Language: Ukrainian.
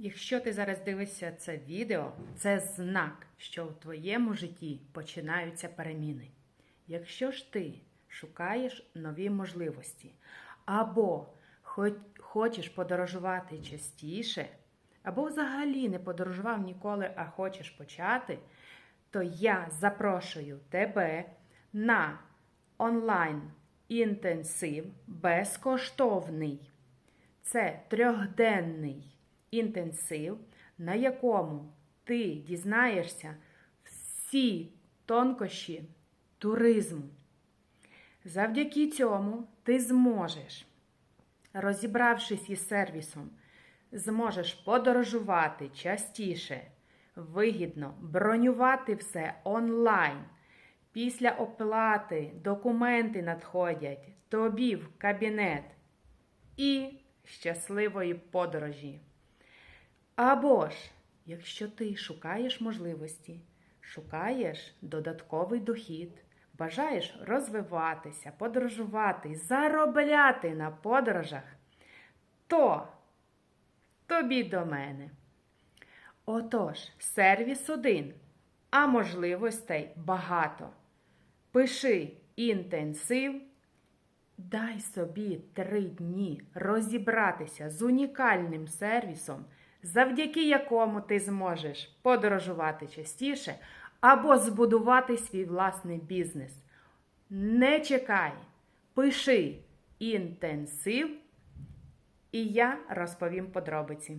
Якщо ти зараз дивишся це відео, це знак, що в твоєму житті починаються переміни. Якщо ж ти шукаєш нові можливості, або хочеш подорожувати частіше, або взагалі не подорожував ніколи, а хочеш почати, то я запрошую тебе на онлайн інтенсив безкоштовний. Це трьохденний інтенсив, на якому ти дізнаєшся всі тонкощі туризму. Завдяки цьому ти зможеш, розібравшись із сервісом, зможеш подорожувати частіше, вигідно, бронювати все онлайн. Після оплати документи надходять тобі в кабінет і щасливої подорожі. Або ж, якщо ти шукаєш можливості, шукаєш додатковий дохід, бажаєш розвиватися, подорожувати, заробляти на подорожах, то тобі до мене. Отож, сервіс один, а можливостей багато. Пиши інтенсив. Дай собі три дні розібратися з унікальним сервісом, завдяки якому ти зможеш подорожувати частіше або збудувати свій власний бізнес. Не чекай, пиши інтенсив, і я розповім подробиці.